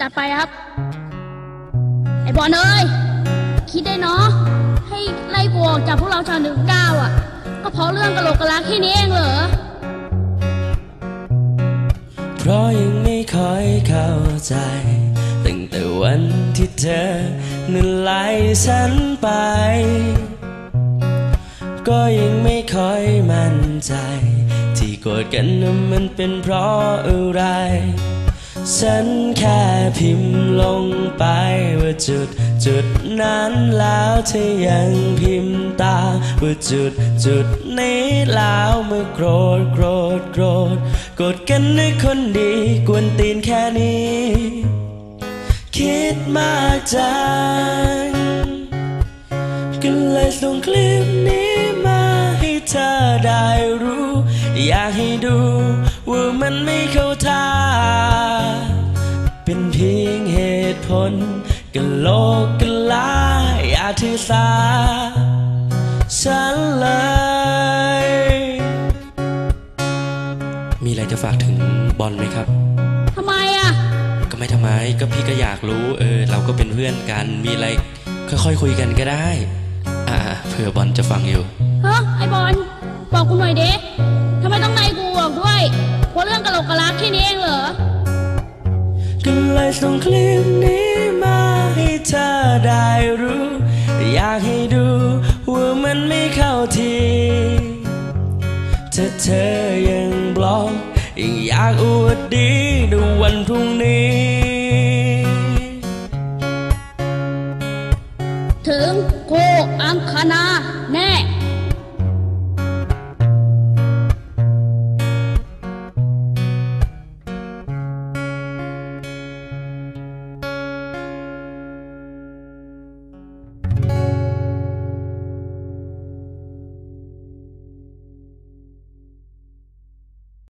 จัดไปครับ ไอ้บอลเอ้ย คิดได้เนาะ ให้ไล่กูออกจากพวกเราชาวหนึ่งเก้าอะ ก็เพราะเรื่องกะโหลกกะลาแค่นี้เองเหรอ เพราะยังไม่ค่อยเข้าใจ ตั้งแต่วันที่เธอนั้นไล่ฉันไป ก็ยังไม่ค่อยมั่นใจ ที่โกรธกันนั้นมันเป็นเพราะอะไร ฉันแค่พิมพ์ลงไปว่าจุดจุดนั้นแล้วเธอยังพิมพ์ตาว่าจุดจุดนี้แล้วเมื่อโกรธโกรธโกรธโกรธกันในคนดีกวนตีนแค่นี้ คิดมากจังก็เลยส่งคลิปนี้มาให้เธอได้รู้ อยากให้ดูว่ามันไม่เข้าท่า เป็นเพียงเหตุผลกะโลกกะลาอย่าถือสาฉันเลย มีอะไรจะฝากถึงบอลไหมครับ ทำไมอะ ก็ไม่ทำไมก็พี่ก็อยากรู้ เออ เราก็เป็นเพื่อนกันมีอะไรค่อยๆคุยกันก็ได้ อ่าเผื่อบอลจะฟังอยู่เฮ้ไอ้บอลบอกกูหน่อยเด้ทำไมต้องไล่กูออกด้วยเพราะเรื่องกะโหลกกะลาแค่นี้เองเหรอก็ เลยส่งคลิปนี้มาให้เธอได้รู้ อยากให้ดูว่ามันไม่เข้าทีถ้าเธอยังบล็อกยังอยากอวดดีในวันพรุ่งนี้ ถึงกูอังคณาแน